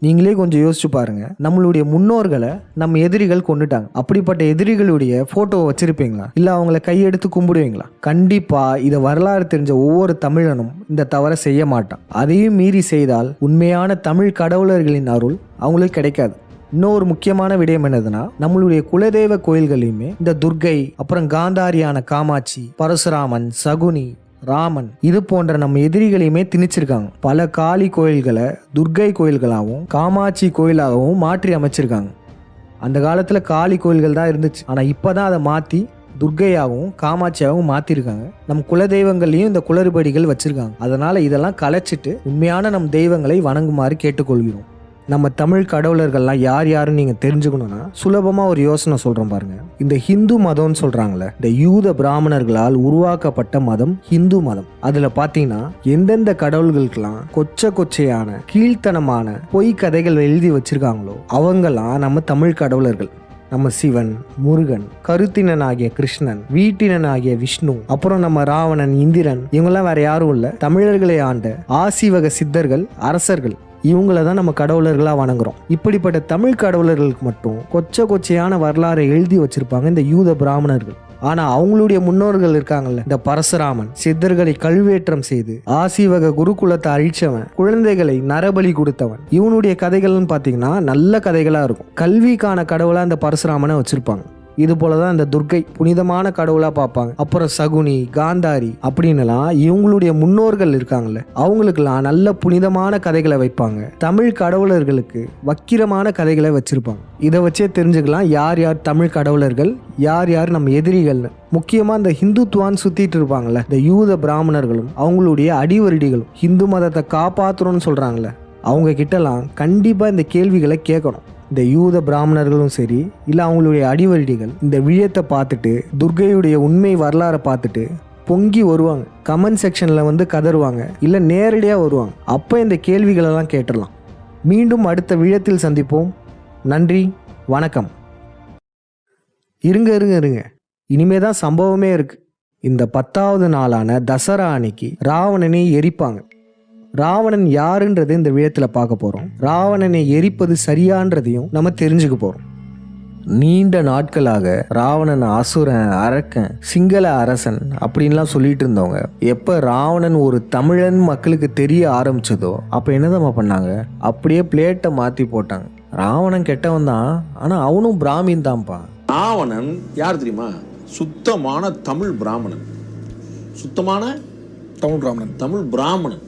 நீங்களே கொஞ்சம் யோசிச்சு பாருங்க. நம்மளுடைய முன்னோர்களை நம்ம எதிரிகள் கொண்டுட்டாங்க அப்படிப்பட்ட எதிரிகளுடைய போட்டோவை வச்சிருப்பீங்களா? இல்ல அவங்கள கையெடுத்து கும்பிடுவீங்களா? கண்டிப்பா இதை வரலாறு தெரிஞ்ச ஒவ்வொரு தமிழனும் இந்த தவறை செய்ய மாட்டான். அதையும் மீறி செய்தால் உண்மையான தமிழ் கடவுளர்களின் அருள் அவங்களுக்கு கிடைக்காது. இன்னொரு முக்கியமான விடயம் என்னதுன்னா நம்மளுடைய குலதெய்வ கோயில்களையுமே இந்த துர்க்கை அப்புறம் காந்தாரியான காமாட்சி பரசுராமன் சகுனி ராமன். இது போன்ற நம்ம எதிரிகளையுமே திணிச்சிருக்காங்க. பல காளி கோயில்களை துர்க்கை கோயில்களாகவும் காமாட்சி கோயிலாகவும் மாற்றி அமைச்சிருக்காங்க. அந்த காலத்தில் காளி கோயில்கள் தான் இருந்துச்சு. ஆனால் இப்போ தான் அதை மாற்றி துர்க்கையாகவும் காமாட்சியாகவும் மாற்றிருக்காங்க நம் குல தெய்வங்கள்லையும் இந்த குளறுபடிகள் வச்சுருக்காங்க. அதனால் இதெல்லாம் கலைச்சிட்டு உண்மையான நம் தெய்வங்களை வணங்குமாறு கேட்டுக்கொள்கிறோம். நம்ம தமிழ் கடவுளர்கள்லாம் யார் யாருன்னு நீங்கள் தெரிஞ்சுக்கணும்னா சுலபமாக ஒரு யோசனை சொல்கிறோம் பாருங்க. இந்த ஹிந்து மதம்னு சொல்கிறாங்களே இந்த யூத பிராமணர்களால் உருவாக்கப்பட்ட மதம் ஹிந்து மதம். அதில் பார்த்தீங்கன்னா எந்தெந்த கடவுள்களுக்கெல்லாம் கொச்ச கொச்சையான கீழ்த்தனமான பொய் கதைகள் எழுதி வச்சிருக்காங்களோ அவங்கெல்லாம் நம்ம தமிழ் கடவுளர்கள். நம்ம சிவன் முருகன் கருத்தினன் ஆகிய கிருஷ்ணன் வீட்டினன் ஆகிய விஷ்ணு அப்புறம் நம்ம ராவணன் இந்திரன் இவங்கெல்லாம் வேற யாரும் இல்லை. தமிழர்களை ஆண்ட ஆசிவக சித்தர்கள் அரசர்கள். இவங்கள தான் நம்ம கடவுளர்களாக வணங்குறோம். இப்படிப்பட்ட தமிழ் கடவுளர்களுக்கு மட்டும் கொச்ச கொச்சையான வரலாறை எழுதி வச்சிருப்பாங்க இந்த யூத பிராமணர்கள். ஆனா அவங்களுடைய முன்னோர்கள் இருக்காங்கல்ல இந்த பரசுராமன் சித்தர்களை கல்வேற்றம் செய்து ஆசிவக குருகுலத்தை அழிச்சவன் குழந்தைகளை நரபலி கொடுத்தவன். இவனுடைய கதைகள்னு பாத்தீங்கன்னா நல்ல கதைகளா இருக்கும். கல்விக்கான கடவுளா இந்த பரசுராமனை வச்சிருப்பாங்க. இது போலதான் இந்த துர்க்கை புனிதமான கடவுளா பார்ப்பாங்க. அப்புறம் சகுனி காந்தாரி அப்படின்னுலாம் இவங்களுடைய முன்னோர்கள் இருக்காங்கல்ல அவங்களுக்கெல்லாம் நல்ல புனிதமான கதைகளை வைப்பாங்க. தமிழ் கடவுளர்களுக்கு வக்கிரமான கதைகளை வச்சிருப்பாங்க. இதை வச்சே தெரிஞ்சுக்கலாம் யார் யார் தமிழ் கடவுளர்கள் யார் யார் நம்ம எதிரிகள்னு முக்கியமாக இந்த ஹிந்துத்துவான்னு சுற்றிட்டு இருப்பாங்கல்ல இந்த யூத பிராமணர்களும் அவங்களுடைய அடிவருடிகளும் ஹிந்து மதத்தை காப்பாற்றணும்னு சொல்றாங்கல்ல அவங்க கிட்டலாம் கண்டிப்பாக இந்த கேள்விகளை கேட்கணும். இந்த யூத பிராமணர்களும் சரி இல்லை அவங்களுடைய அடிவருடிகள் இந்த விழயத்தை பார்த்துட்டு துர்க்கையுடைய உண்மை வரலாறை பார்த்துட்டு பொங்கி வருவாங்க. கமெண்ட் செக்ஷனில் வந்து கதறுவாங்க இல்லை நேரடியாக வருவாங்க. அப்போ இந்த கேள்விகளெல்லாம் கேட்டுடலாம். மீண்டும் அடுத்த விழத்தில் சந்திப்போம். நன்றி வணக்கம். இருங்க இருங்க இருங்க. இனிமே தான் சம்பவமே இருக்குது இந்த பத்தாவது நாளான தசரா அன்னைக்கு ராவணனை எரிப்பாங்க. ராவணன் யாருன்றது இந்த விழத்தில் பார்க்க போறோம். ராவணனை எரிப்பது சரியான்றதையும் நம்ம தெரிஞ்சுக்க போறோம். நீண்ட நாட்களாக ராவணன் அசுரன் அரக்கன் சிங்கள அரசன் அப்படின்லாம் சொல்லிட்டு இருந்தவங்க எப்ப ராவணன் ஒரு தமிழன் மக்களுக்கு தெரிய ஆரம்பிச்சதோ அப்ப என்னதான் பண்ணாங்க? அப்படியே பிளேட்டை மாத்தி போட்டாங்க. ராவணன் கெட்டவன் தான் ஆனா அவனும் பிராமின் தான்ப்பா. ராவணன் யார் தெரியுமா? சுத்தமான தமிழ் பிராமணன். சுத்தமான தமிழ் பிராமணன். தமிழ் பிராமணன்.